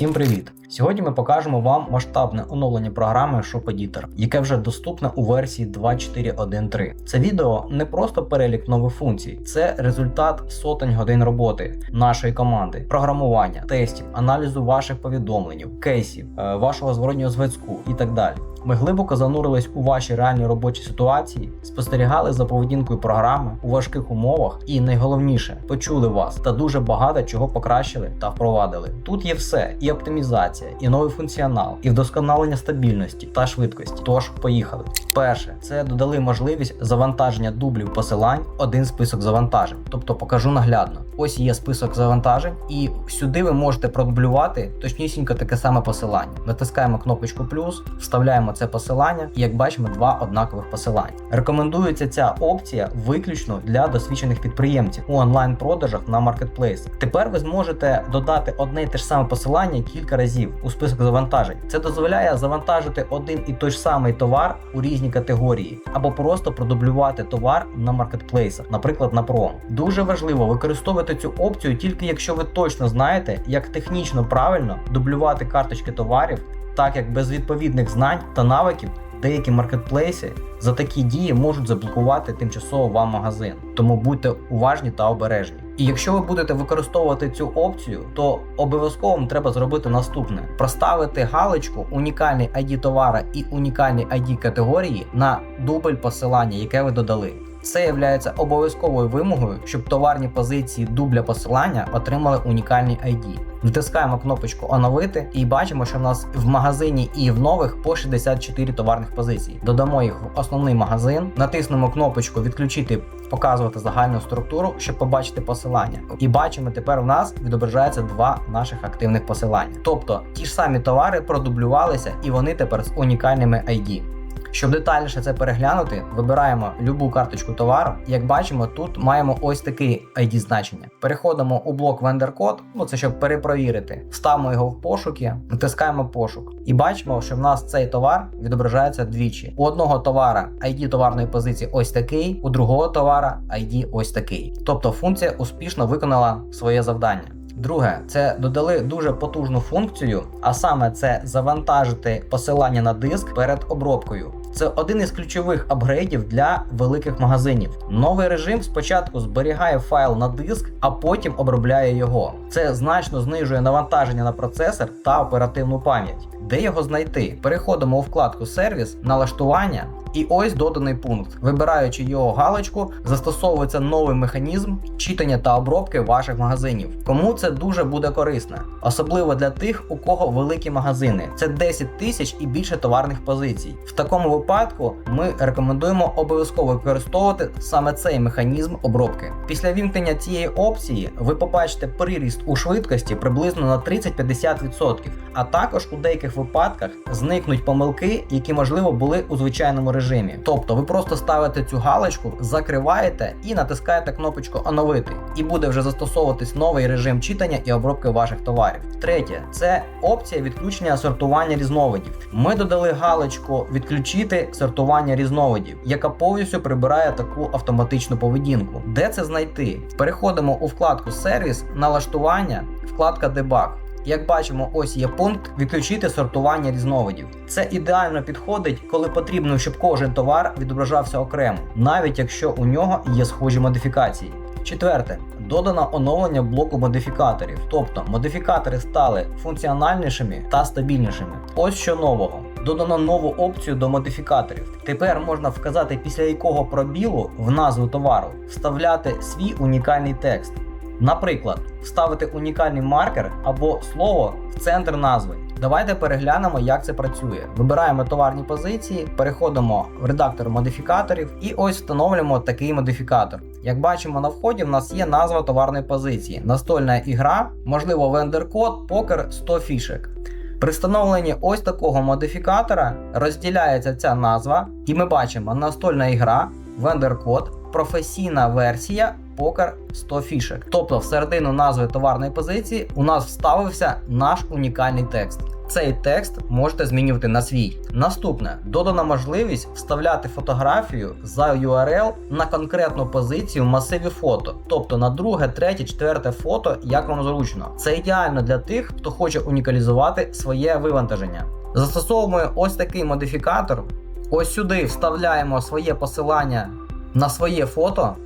Всім привіт! Сьогодні ми покажемо вам масштабне оновлення програми Shop Editor, яке вже доступне у версії 2.4.1.3. Це відео не просто перелік нових функцій, це результат сотень годин роботи нашої команди, програмування, тестів, аналізу ваших повідомлень, кейсів, е, вашого зворотнього зв'язку і так далі. Ми глибоко занурились у ваші реальні робочі ситуації, спостерігали за поведінкою програми у важких умовах і найголовніше почули вас та дуже багато чого покращили та впровадили. Тут є все: і оптимізація, і новий функціонал, і вдосконалення стабільності та швидкості. Тож поїхали. Перше, це додали можливість завантаження дублів посилань, один список завантажень. Тобто покажу наглядно. Ось є список завантажень, і сюди ви можете продублювати точнісінько таке саме посилання. Натискаємо кнопочку плюс, вставляємо це посилання, і як бачимо, два однакових посилання. Рекомендується ця опція виключно для досвідчених підприємців у онлайн-продажах на маркетплейс. Тепер ви зможете додати одне і те ж саме посилання кілька разів у список завантажень. Це дозволяє завантажити один і той ж самий товар у різні категорії, або просто продублювати товар на маркетплейсах, наприклад, на промо. Дуже важливо використовувати цю опцію тільки якщо ви точно знаєте, як технічно правильно дублювати карточки товарів, так як без відповідних знань та навиків. Деякі маркетплейси за такі дії можуть заблокувати тимчасово вам магазин, тому будьте уважні та обережні. І якщо ви будете використовувати цю опцію, то обов'язково треба зробити наступне: проставити галочку унікальний ID товара і унікальний ID категорії на дубль посилання, яке ви додали. Це є обов'язковою вимогою, щоб товарні позиції дубля посилання отримали унікальний ID. Натискаємо кнопочку Оновити і бачимо, що в нас в магазині і в нових по 64 товарних позиції. Додамо їх в основний магазин, натиснемо кнопочку Відключити, показувати загальну структуру, щоб побачити посилання. І бачимо, тепер в нас відображається два наших активних посилання. Тобто ті ж самі товари продублювалися і вони тепер з унікальними ID. Щоб детальніше це переглянути, вибираємо любу карточку товару. Як бачимо, тут маємо ось такий ID значення. Переходимо у блок Vendor код, ну це щоб перепровірити. Ставимо його в пошуки, натискаємо пошук. І бачимо, що в нас цей товар відображається двічі. У одного товара ID товарної позиції ось такий, у другого товара ID ось такий. Тобто функція успішно виконала своє завдання. Друге, це додали дуже потужну функцію, а саме це завантажити посилання на диск перед обробкою. Це один із ключових апгрейдів для великих магазинів. Новий режим спочатку зберігає файл на диск, а потім обробляє його. Це значно знижує навантаження на процесор та оперативну пам'ять. Де його знайти? Переходимо у вкладку Сервіс, налаштування. І ось доданий пункт. Вибираючи його галочку, застосовується новий механізм читання та обробки ваших магазинів. Кому це дуже буде корисно, особливо для тих, у кого великі магазини. Це 10 тисяч і більше товарних позицій. В такому випадку ми рекомендуємо обов'язково використовувати саме цей механізм обробки. Після вімкнення цієї опції ви побачите приріст у швидкості приблизно на 30-50%, а також у деяких випадках зникнуть помилки, які можливо були у звичайному режимі. Тобто ви просто ставите цю галочку, закриваєте і натискаєте кнопочку Оновити, і буде вже застосовуватись новий режим читання і обробки ваших товарів. Третє це опція відключення сортування різновидів. Ми додали галочку Відключити сортування різновидів, яка повністю прибирає таку автоматичну поведінку. Де це знайти? Переходимо у вкладку Сервіс, налаштування, вкладка Дебаг. Як бачимо, ось є пункт відключити сортування різновидів. Це ідеально підходить, коли потрібно, щоб кожен товар відображався окремо, навіть якщо у нього є схожі модифікації. Четверте, додано оновлення блоку модифікаторів, тобто модифікатори стали функціональнішими та стабільнішими. Ось що нового. Додано нову опцію до модифікаторів. Тепер можна вказати, після якого пробілу в назву товару вставляти свій унікальний текст. Наприклад, вставити унікальний маркер або слово в центр назви. Давайте переглянемо, як це працює. Вибираємо товарні позиції, переходимо в редактор модифікаторів і ось встановлюємо такий модифікатор. Як бачимо на вході, в нас є назва товарної позиції, настольна ігра, можливо, вендер-код, покер 100 фішек. При встановленні ось такого модифікатора розділяється ця назва, і ми бачимо настольна ігра, вендер-код, професійна версія покер 100 фішек. Тобто, в середину назви товарної позиції у нас вставився наш унікальний текст. цей текст можете змінювати на свій. Наступне додана можливість вставляти фотографію за URL на конкретну позицію в масиві фото, тобто на друге, третє, четверте фото, як вам зручно. Це ідеально для тих, хто хоче унікалізувати своє вивантаження. Застосовуємо ось такий модифікатор. Ось сюди вставляємо своє посилання на своє фото.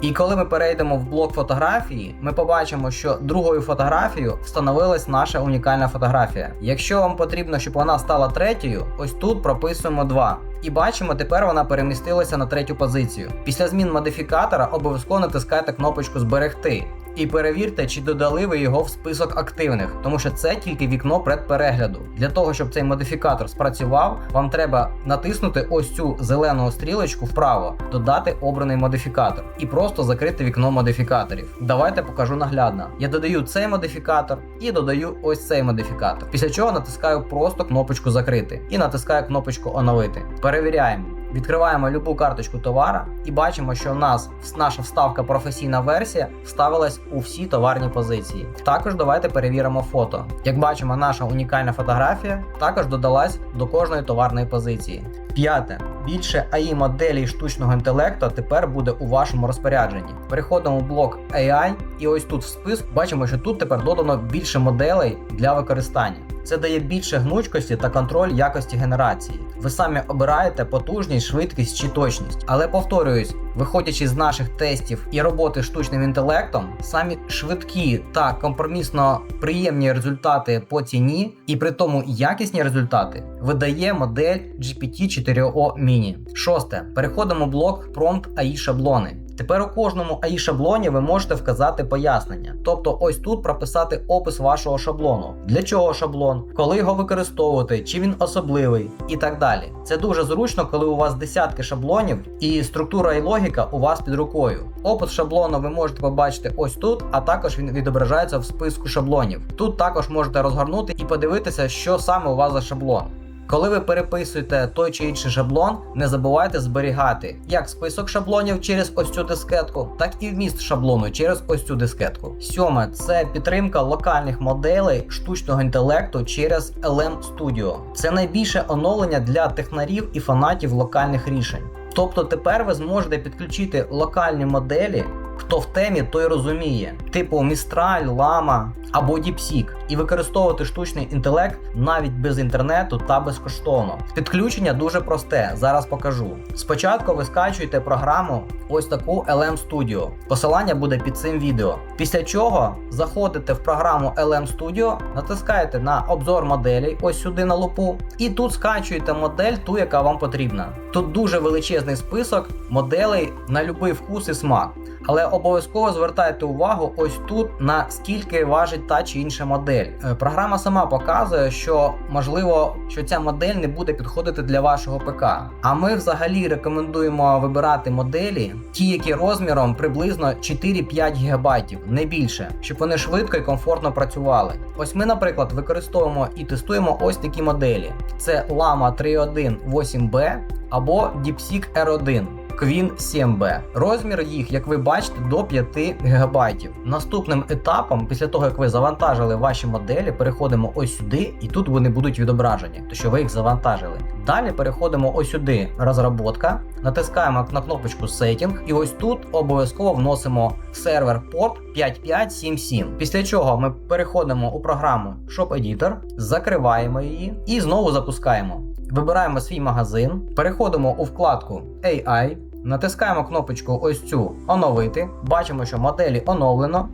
І коли ми перейдемо в блок фотографії, ми побачимо, що другою фотографією встановилась наша унікальна фотографія. Якщо вам потрібно, щоб вона стала третьою, ось тут прописуємо 2. І бачимо, тепер вона перемістилася на третю позицію. Після змін модифікатора обов'язково натискайте кнопочку Зберегти. І перевірте, чи додали ви його в список активних, тому що це тільки вікно предперегляду. Для того, щоб цей модифікатор спрацював, вам треба натиснути ось цю зелену стрілочку вправо, додати обраний модифікатор і просто закрити вікно модифікаторів. Давайте покажу наглядно. Я додаю цей модифікатор і додаю ось цей модифікатор. Після чого натискаю просто кнопочку закрити і натискаю кнопочку оновити. Перевіряємо. Відкриваємо любу карточку товара і бачимо, що у нас наша вставка професійна версія вставилась у всі товарні позиції. Також давайте перевіримо фото. Як бачимо, наша унікальна фотографія також додалась до кожної товарної позиції. П'яте. Більше AI моделей штучного інтелекту тепер буде у вашому розпорядженні. Переходимо в блок AI, і ось тут в списку бачимо, що тут тепер додано більше моделей для використання. Це дає більше гнучкості та контроль якості генерації. Ви самі обираєте потужність, швидкість чи точність. Але повторююсь, виходячи з наших тестів і роботи штучним інтелектом, самі швидкі та компромісно приємні результати по ціні, і при тому якісні результати видає модель GPT-4o Mini. Шосте. Переходимо в блок Prompt AI шаблони. Тепер у кожному AI шаблоні ви можете вказати пояснення. Тобто, ось тут прописати опис вашого шаблону. Для чого шаблон, коли його використовувати, чи він особливий і так далі. Це дуже зручно, коли у вас десятки шаблонів і структура і логіка у вас під рукою. Опис шаблону ви можете побачити ось тут, а також він відображається в списку шаблонів. Тут також можете розгорнути і подивитися, що саме у вас за шаблон. Коли ви переписуєте той чи інший шаблон, не забувайте зберігати як список шаблонів через ось цю дискетку, так і вміст шаблону через ось цю дискетку. Сьоме це підтримка локальних моделей штучного інтелекту через LM Studio. Це найбільше оновлення для технарів і фанатів локальних рішень. Тобто тепер ви зможете підключити локальні моделі. Хто в темі, той розуміє, типу Mistral, Llama або DeepSeek, і використовувати штучний інтелект навіть без інтернету та безкоштовно. Підключення дуже просте, зараз покажу. Спочатку ви скачуєте програму ось таку LM Studio. Посилання буде під цим відео. Після чого заходите в програму LM Studio, натискаєте на обзор моделей, ось сюди на лупу, і тут скачуєте модель, ту, яка вам потрібна. Тут дуже величезний список моделей на будь-який вкус і смак. Але обов'язково звертайте увагу ось тут на скільки важить та чи інша модель. Е, Програма сама показує, що можливо, що ця модель не буде підходити для вашого ПК. А ми взагалі рекомендуємо вибирати моделі, ті, які розміром приблизно 4-5 ГБ, не більше, щоб вони швидко і комфортно працювали. Ось ми, наприклад, використовуємо і тестуємо ось такі моделі: це Lama 3.1 8B або DeepSeek R1. Queen 7B. Розмір їх, як ви бачите, до 5 ГБ. Наступним етапом, після того як ви завантажили ваші моделі, переходимо ось сюди, і тут вони будуть відображені, то що ви їх завантажили. Далі переходимо ось сюди, розробка, натискаємо на кнопочку Setting, і ось тут обов'язково вносимо сервер порт 5577. Після чого ми переходимо у програму Shop Editor, закриваємо її і знову запускаємо. Вибираємо свій магазин, переходимо у вкладку AI, натискаємо кнопочку ось цю оновити, бачимо, що моделі оновлено,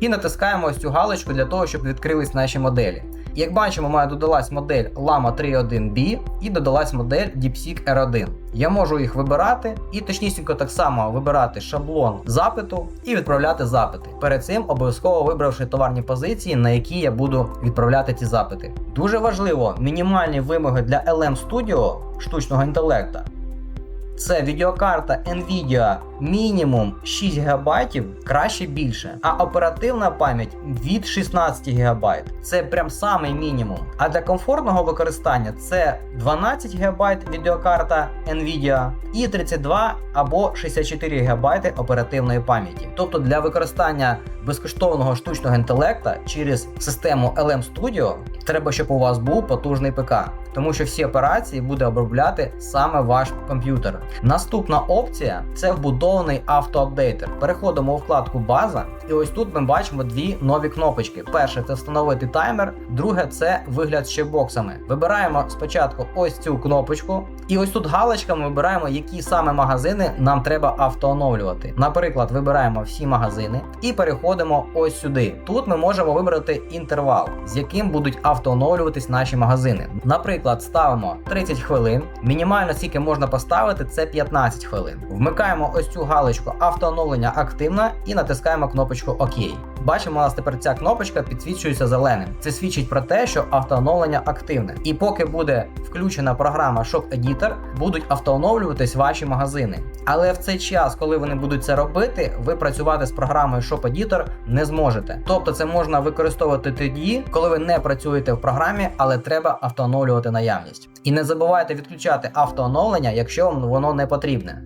і натискаємо ось цю галочку для того, щоб відкрились наші моделі. Як бачимо, у мене додалась модель Lama 3.1B і додалась модель DeepSeek R1. Я можу їх вибирати і точнісінько так само вибирати шаблон запиту і відправляти запити. Перед цим обов'язково вибравши товарні позиції, на які я буду відправляти ці запити. Дуже важливо, мінімальні вимоги для LM Studio штучного інтелекту. Це відеокарта Nvidia мінімум 6 ГБ, краще більше. А оперативна пам'ять від 16 ГБ. Це прям самий мінімум. А для комфортного використання це 12 ГБ відеокарта Nvidia і 32 або 64 ГБ оперативної пам'яті. Тобто для використання безкоштовного штучного інтелекта через систему LM Studio треба, щоб у вас був потужний ПК, тому що всі операції буде обробляти саме ваш комп'ютер. Наступна опція це вбудований автоапдейтер. Переходимо у вкладку База, і ось тут ми бачимо дві нові кнопочки. Перше це встановити таймер, друге це вигляд з чекбоксами. Вибираємо спочатку ось цю кнопочку, і ось тут галочками вибираємо, які саме магазини нам треба автооновлювати. Наприклад, вибираємо всі магазини і переходимо ось сюди. Тут ми можемо вибрати інтервал, з яким будуть автооновлюватись наші магазини. Наприклад, ставимо 30 хвилин. Мінімально скільки можна поставити, це 15 хвилин. Вмикаємо ось цю галочку автооновлення активна і натискаємо кнопочку ОК. Бачимо, у нас тепер ця кнопочка підсвічується зеленим. Це свідчить про те, що автооновлення активне. І поки буде включена програма Shop Editor, будуть автооновлюватись ваші магазини. Але в цей час, коли вони будуть це робити, ви працювати з програмою Shop Editor не зможете. Тобто це можна використовувати тоді, коли ви не працюєте в програмі, але треба автооновлювати наявність. І не забувайте відключати автооновлення, якщо вам воно не потрібне.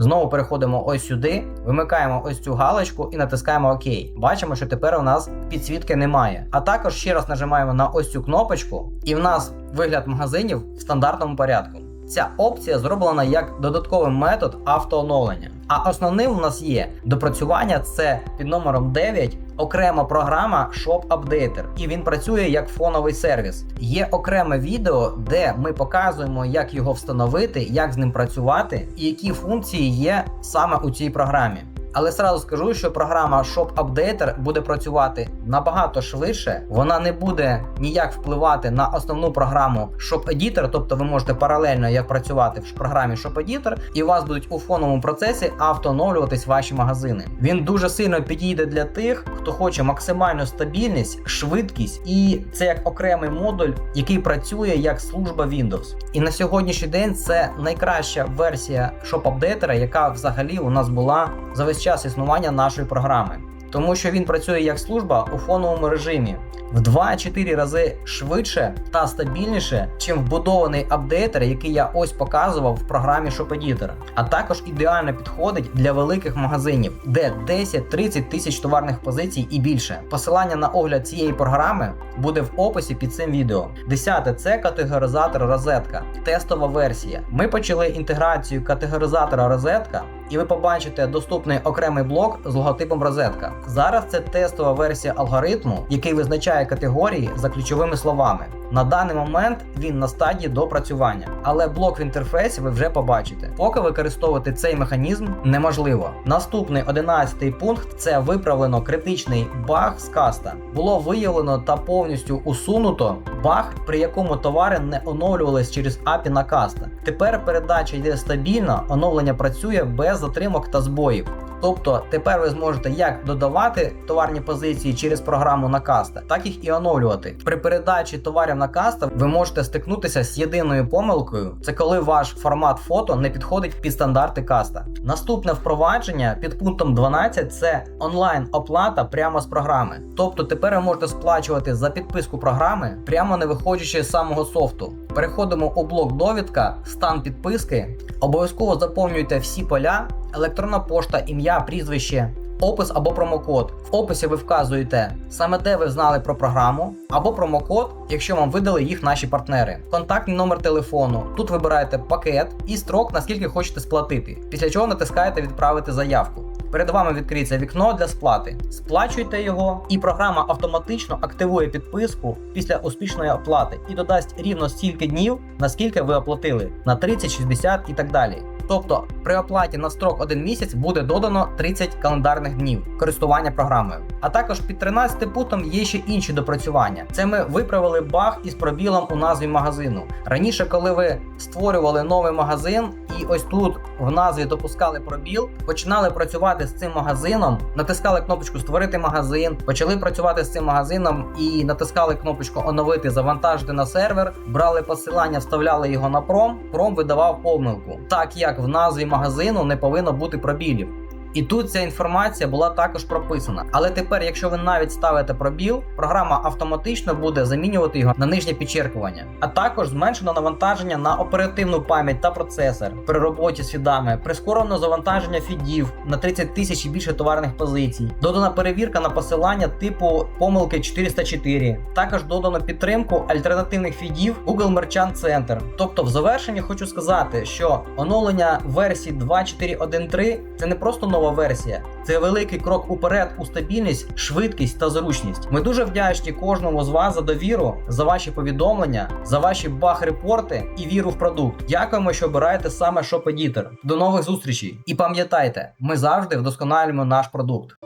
Знову переходимо ось сюди, вимикаємо ось цю галочку і натискаємо ОК. Бачимо, що тепер у нас підсвітки немає. А також ще раз нажимаємо на ось цю кнопочку, і в нас вигляд магазинів в стандартному порядку. Ця опція зроблена як додатковий метод автооновлення. А основним у нас є допрацювання це під номером 9 окрема програма Shop Updater, і він працює як фоновий сервіс. Є окреме відео, де ми показуємо, як його встановити, як з ним працювати і які функції є саме у цій програмі. Але сразу скажу, що програма Shop Updater буде працювати набагато швидше. Вона не буде ніяк впливати на основну програму Shop Editor, тобто ви можете паралельно як працювати в програмі Shop Editor, і у вас будуть у фоновому процесі автооновлюватись ваші магазини. Він дуже сильно підійде для тих, хто хоче максимальну стабільність, швидкість, і це як окремий модуль, який працює як служба Windows. І на сьогоднішній день це найкраща версія Shop Updater, яка взагалі у нас була за весь час існування нашої програми, тому що він працює як служба у фоновому режимі в 2-4 рази швидше та стабільніше, чим вбудований апдейтер, який я ось показував в програмі Shop Editor. А також ідеально підходить для великих магазинів, де 10-30 тисяч товарних позицій і більше. Посилання на огляд цієї програми буде в описі під цим відео. Десяте це категоризатор розетка, тестова версія. Ми почали інтеграцію категоризатора розетка. І ви побачите доступний окремий блок з логотипом розетка. Зараз це тестова версія алгоритму, який визначає категорії за ключовими словами. На даний момент він на стадії допрацювання, але блок в інтерфейсі ви вже побачите. Поки використовувати цей механізм неможливо. Наступний 11 пункт це виправлено критичний баг з каста. Було виявлено та повністю усунуто баг, при якому товари не оновлювались через API на каста. Тепер передача йде стабільно, оновлення працює без затримок та збоїв. Тобто тепер ви зможете як додавати товарні позиції через програму на каста, так їх і оновлювати. При передачі товарів на каста ви можете стикнутися з єдиною помилкою: це коли ваш формат фото не підходить під стандарти каста. Наступне впровадження під пунктом 12 це онлайн оплата прямо з програми. Тобто тепер ви можете сплачувати за підписку програми, прямо не виходячи з самого софту. Переходимо у блок довідка, стан підписки. Обов'язково заповнюйте всі поля, електронна пошта, ім'я, прізвище. Опис або промокод. В описі ви вказуєте саме де ви знали про програму, або промокод, якщо вам видали їх наші партнери. Контактний номер телефону. Тут вибираєте пакет і строк, наскільки хочете сплатити. Після чого натискаєте відправити заявку. Перед вами відкриється вікно для сплати. Сплачуйте його, і програма автоматично активує підписку після успішної оплати і додасть рівно стільки днів, наскільки ви оплатили на 30, 60 і так далі. Тобто при оплаті на строк 1 місяць буде додано 30 календарних днів користування програмою. А також під 13 пунктом є ще інші допрацювання. Це ми виправили баг із пробілом у назві магазину. Раніше, коли ви створювали новий магазин, і ось тут в назві допускали пробіл, починали працювати з цим магазином, натискали кнопочку Створити магазин, почали працювати з цим магазином і натискали кнопочку Оновити, завантажити на сервер, брали посилання, вставляли його на пром. Пром видавав помилку. Так як в назві магазину не повинно бути пробілів. І тут ця інформація була також прописана. Але тепер, якщо ви навіть ставите пробіл, програма автоматично буде замінювати його на нижнє підчеркування. А також зменшено навантаження на оперативну пам'ять та процесор при роботі з фідами, прискорено завантаження фідів на 30 тисяч і більше товарних позицій, додана перевірка на посилання типу помилки 404. Також додано підтримку альтернативних фідів Google Merchant Center. Тобто, в завершенні хочу сказати, що оновлення версії 2.4.1.3 це не просто нова версія, це великий крок уперед у стабільність, швидкість та зручність. Ми дуже вдячні кожному з вас за довіру, за ваші повідомлення, за ваші баг-репорти і віру в продукт. Дякуємо, що обираєте саме Shop Editor. До нових зустрічей! І пам'ятайте, ми завжди вдосконалюємо наш продукт.